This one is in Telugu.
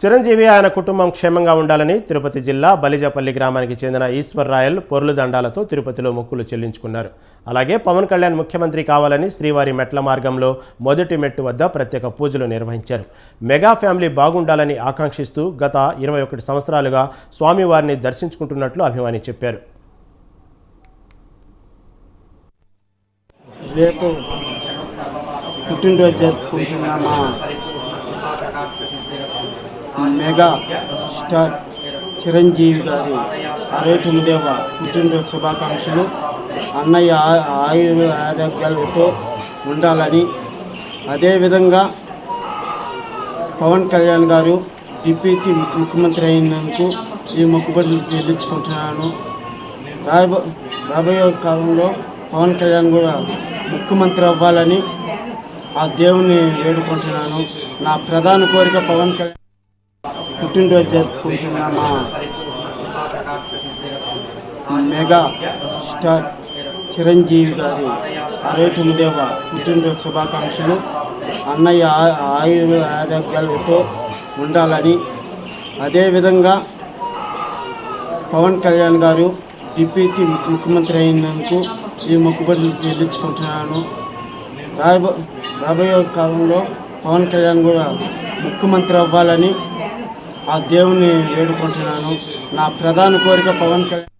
చిరంజీవి ఆయన కుటుంబం క్షేమంగా ఉండాలని తిరుపతి జిల్లా బలిజపల్లి గ్రామానికి చెందిన ఈశ్వర్ రాయల్ పొర్లు దండాలతో తిరుపతిలో మొక్కులు చెల్లించుకున్నారు. అలాగే పవన్ కళ్యాణ్ ముఖ్యమంత్రి కావాలని శ్రీవారి మెట్ల మార్గంలో మొదటి మెట్టు వద్ద ప్రత్యేక పూజలు నిర్వహించారు. మెగా ఫ్యామిలీ బాగుండాలని ఆకాంక్షిస్తూ గత ఇరవై ఒకటి సంవత్సరాలుగా స్వామివారిని దర్శించుకుంటున్నట్లు అభిమాని చెప్పారు. రేపు పుట్టినరోజు జరుపుకుంటున్నామా? మెగా స్టార్ చిరంజీవి గారి అరవై తొమ్మిదవ పుట్టినరోజు శుభాకాంక్షలు. అన్నయ్య ఆ- ఆరోగ్యాలతో ఉండాలని. అదేవిధంగా పవన్ కళ్యాణ్ గారు డిప్యూటీ ముఖ్యమంత్రి అయినందుకు ఈ మొక్కుబడులు చెల్లించుకుంటున్నాను. రాబో రాబోయే కాలంలో పవన్ కళ్యాణ్ కూడా ముఖ్యమంత్రి అవ్వాలని ఆ దేవుని వేడుకుంటున్నాను. నా ప్రధాన కోరిక పవన్ కళ్యాణ్ పుట్టినరోజు జరుపుకుంటున్న మా మెగా స్టార్ చిరంజీవి గారి అరవై తొమ్మిదవ పుట్టినరోజు శుభాకాంక్షలు. అన్నయ్య ఆ- ఆయుర ఆరోగ్యాలతో ఉండాలని. అదేవిధంగా పవన్ కళ్యాణ్ గారు డిప్యూటీ ముఖ్యమంత్రి అయినందుకు ఈ మొక్కుబడులు చెల్లించుకుంటున్నాను. రాబో రాబోయే కాలంలో పవన్ కళ్యాణ్ కూడా ముఖ్యమంత్రి అవ్వాలని ఆ దేవుని వేడుకుంటున్నాను నా ప్రధాన కోరిక పవన్ కళ్యాణ్